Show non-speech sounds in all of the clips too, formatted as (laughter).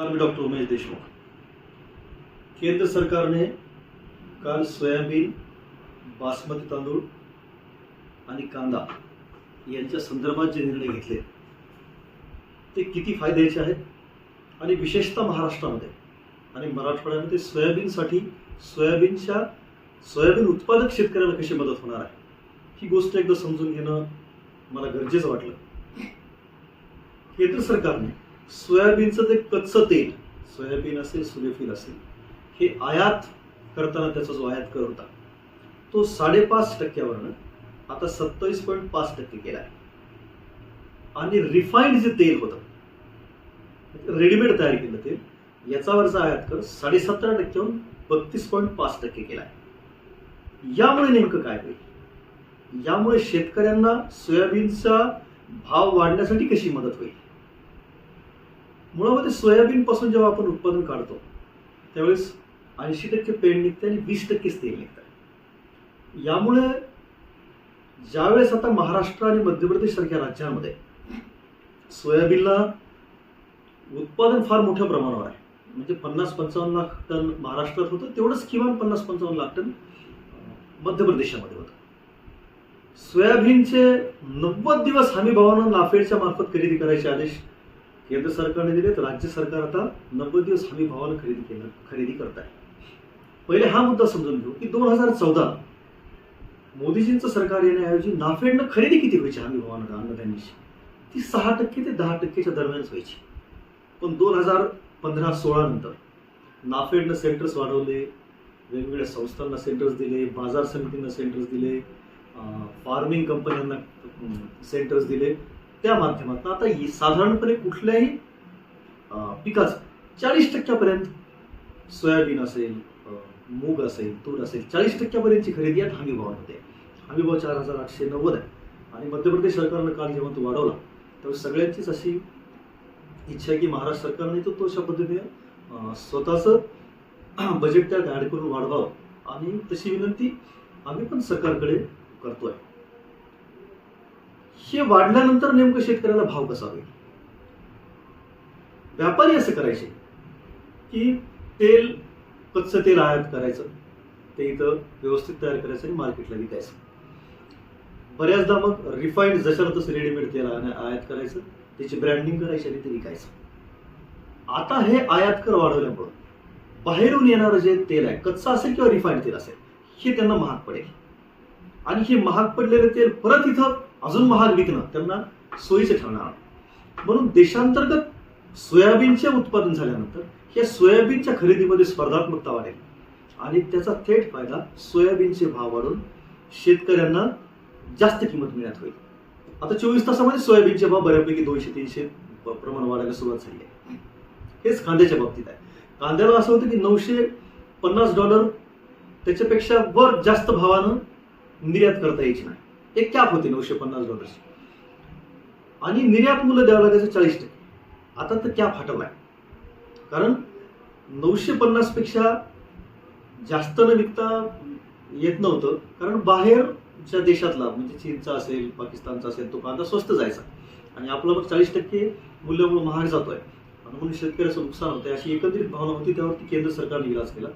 नमस्कार मी डॉक्टर उमेश देशमुख. केंद्र सरकारने काल सोयाबीन बासमती तांदूळ आणि कांदा यांच्या संदर्भात जे निर्णय घेतले ते किती फायद्याचे आहेत? आणि विशेषतः महाराष्ट्रामध्ये आणि मराठवाड्यामध्ये सोयाबीनसाठी सोयाबीनच्या सोयाबीन उत्पादक शेतकऱ्याला कशी मदत होणार आहे? ही गोष्ट एकदा समजून घेणं मला गरजेचं वाटलं. केंद्र सरकारने सोयाबीनचं ते कच्चं तेल सोयाबीन असेल सूर्यफूल असेल हे आयात करताना त्याचा जो आयात कर होता तो साडेपाच टक्क्यावरनं आता सत्तावीस पॉईंट पाच टक्के केला आहे. आणि रिफाईंड जे तेल होतं रेडीमेड तयार केलं तेल याच्यावरचा आयात कर साडेसतरा टक्क्याहून बत्तीस पॉईंट पाच टक्के केला आहे. यामुळे नेमकं काय होईल? यामुळे शेतकऱ्यांना सोयाबीनचा भाव वाढण्यासाठी कशी मदत होईल? मुळामध्ये सोयाबीन पासून जेव्हा आपण उत्पादन काढतो त्यावेळेस ऐंशी टक्के पेंड निघते आणि वीस टक्केच तेल निघतं. यामुळे ज्यावेळेस आता महाराष्ट्र आणि मध्य प्रदेश सारख्या राज्यांमध्ये सोयाबीनला उत्पादन फार मोठ्या प्रमाणावर आहे म्हणजे पन्नास पंचावन्न लाख टन महाराष्ट्रात होतं तेवढंच किमान पन्नास पंचावन्न लाख टन मध्य प्रदेशामध्ये होतं. सोयाबीनचे नव्वद दिवस हमी भावानं नाफेडच्या मार्फत खरेदी करायचे आदेश केंद्र सरकारने दिले तर राज्य सरकार आता नव्वद दिवस हमी भावानं खरेदी केलं खरेदी करत आहे पहिले हा मुद्दा समजून घेऊ की दोन हजार चौदा मोदीजींचं सरकार येण्याऐवजी नाफेडनं खरेदी किती व्हायची हमी भावानं अन्नधान्याची ती सहा टक्के ते दहा टक्केच्या दरम्यानच व्हायची. पण दोन हजार पंधरा सोळा नंतर नाफेडनं सेंटर्स वाढवले वेगवेगळ्या संस्थांना सेंटर्स दिले बाजार समितींना सेंटर्स दिले फार्मिंग कंपन्यांना सेंटर्स दिले. त्या माध्यमातून. आता ही साधारणपणे कुठल्याही पिकाचं चाळीस टक्क्यापर्यंत सोयाबीन असेल मूग असेल तूर असेल चाळीस टक्क्यापर्यंतची खरेदी यात हमी भावात होते हमी भाव चार हजार आठशे नव्वद आहे. आणि मध्य प्रदेश सरकारनं काल जेव्हा तो वाढवला तेव्हा सगळ्यांचीच अशी इच्छा आहे की महाराष्ट्र सरकारने तो अशा पद्धतीने स्वतःचं बजेट त्यात ॲड करून वाढवावं. आणि तशी विनंती आम्ही पण सरकारकडे करतोय. हे वाढल्यानंतर नेमकं शेतकऱ्याला भाव कसा होईल? व्यापारी असं करायचे की तेल कच्चं तेल आयात करायचं. ते इथं व्यवस्थित तयार करायचं आणि मार्केटला विकायचं. बऱ्याचदा मग रिफाईंड जशाला तसं रेडीमेड तेल आयात करायचं त्याची ब्रँडिंग करायची आणि ते विकायचं. आता हे आयात कर वाढवल्यामुळं बाहेरून येणारं जे तेल आहे कच्चं असेल किंवा रिफाईंड तेल असेल हे त्यांना महाग पडेल. आणि हे महाग पडलेलं तेल परत इथं अजून महाग विकणं त्यांना सोयीचं ठरणार. म्हणून देशांतर्गत सोयाबीनचे उत्पादन झाल्यानंतर या सोयाबीनच्या खरेदीमध्ये स्पर्धात्मकता वाढेल. आणि त्याचा थेट फायदा सोयाबीनचे भाव वाढून शेतकऱ्यांना जास्त किंमत मिळत होईल. आता चोवीस तासामध्ये सोयाबीनचे भाव बऱ्यापैकी दोनशे तीनशे प्रमाण वाढायला सुरुवात झाली आहे. हेच कांद्याच्या बाबतीत आहे. कांद्याला असं होतं की नऊशे पन्नास डॉलर त्याच्यापेक्षा वर जास्त भावानं निर्यात करता यायची नाही. एक कॅप होती नऊशे पन्नास डॉलरची आणि निर्यात मूल्य द्यावं लागायचं चाळीस टक्के. आता तर कॅप हटवलाय. कारण नऊशे पन्नासपेक्षा जास्त न विकता येत नव्हतं. कारण बाहेरच्या देशातला म्हणजे चीनचा असेल पाकिस्तानचा असेल तो कांदा स्वस्त जायचा. आणि आपला मग चाळीस टक्के मूल्यामुळे महाग जातोय. आणि म्हणून शेतकऱ्याचं नुकसान होतंय. अशी एकत्रित भावना होती. त्यावरती केंद्र सरकारने इलाज केला.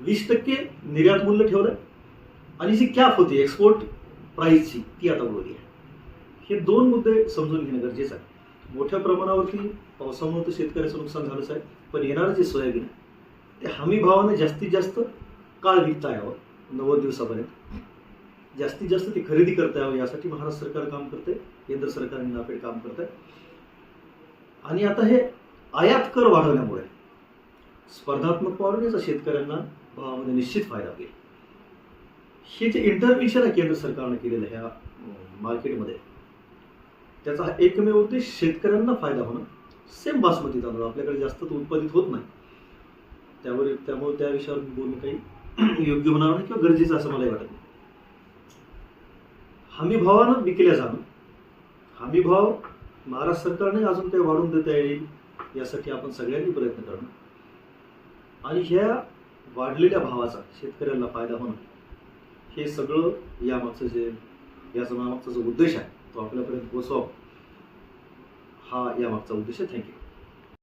वीस टक्के निर्यात मूल्य ठेवलं आणि जी कॅप होती एक्सपोर्ट प्राईसची ती आता उडवली आहे. हे दोन मुद्दे समजून घेणं गरजेचं आहे. मोठ्या प्रमाणावरती पावसामुळे तर शेतकऱ्याचं नुकसान झालंच आहे पण येणारं जे सोयाबीन आहे ते हमी भावाने जास्तीत जास्त काळ विकता यावं नव्वद दिवसापर्यंत. जास्तीत जास्त ते खरेदी करता यावं यासाठी महाराष्ट्र सरकार काम करते केंद्र सरकार आणि नाफेड काम करत आहे आणि आता हे आयात कर वाढवल्यामुळे स्पर्धात्मक वाढवण्याचा शेतकऱ्यांना भावामध्ये निश्चित फायदा होईल. हे जे इंटरव्हेन्शन आहे केंद्र सरकारनं केलेलं ह्या मार्केटमध्ये त्याचा हा एकमेव उद्देश शेतकऱ्यांना फायदा होणं. सेम बासमती तांदूळ आपल्याकडे जास्त तो उत्पादित होत नाही. त्यावर त्यामुळे त्या विषयावर बोलणं काही (clears throat) योग्य होणार नाही किंवा गरजेचं असं मलाही वाटत नाही. हमी भावानं विकल्या जाणं. हमी भाव महाराष्ट्र सरकारने अजून काही वाढवून देता येईल यासाठी आपण सगळ्यांनी प्रयत्न करणं. आणि ह्या वाढलेल्या भावाचा शेतकऱ्यांना फायदा होणं. हे सगळं यामागचं जे या समामागचा जो उद्देश आहे तो आपल्यापर्यंत पोहोचवा हा यामागचा उद्देश आहे. थँक्यू